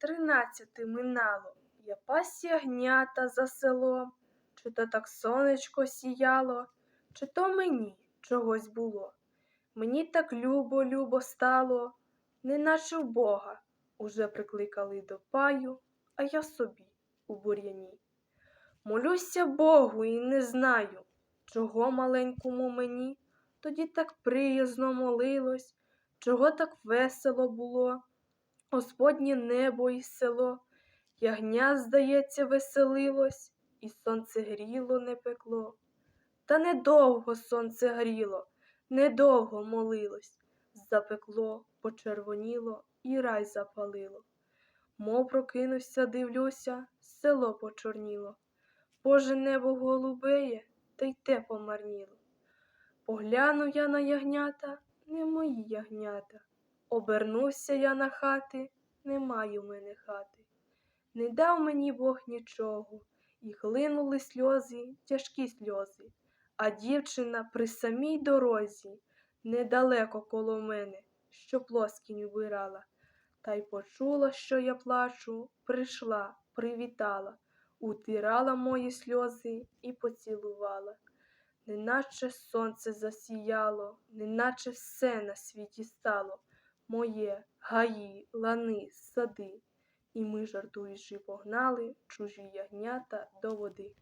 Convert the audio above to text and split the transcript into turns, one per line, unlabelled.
тринадцяти минало, я пас ягнята за селом, чи то так сонечко сіяло, чи то мені чогось було. Мені так любо, любо стало, неначе в Бога уже прикликали до паю, а я собі у бур'яні. Молюся Богу і не знаю, чого маленькому мені тоді так приязно молилось, чого так весело було. Господнє небо і село, ягня, здається, веселилось, і сонце гріло, не пекло. Та недовго сонце гріло, недовго молилось, запекло, почервоніло і рай запалило. Мов прокинувся, дивлюся, село почорніло. Боже небо голубеє, та й те помарніло. Поглянув я на ягнята, не мої ягнята. Обернувся я на хати, немає в мене хати. Не дав мені Бог нічого, і хлинули сльози, тяжкі сльози. А дівчина при самій дорозі, недалеко коло мене, що плоскінь убирала. Та й почула, що я плачу, прийшла, привітала, утирала мої сльози і поцілувала. Неначе сонце засіяло, неначе все на світі стало моє, гаї, лани, сади. І ми, жартуючи, погнали чужі ягнята до води.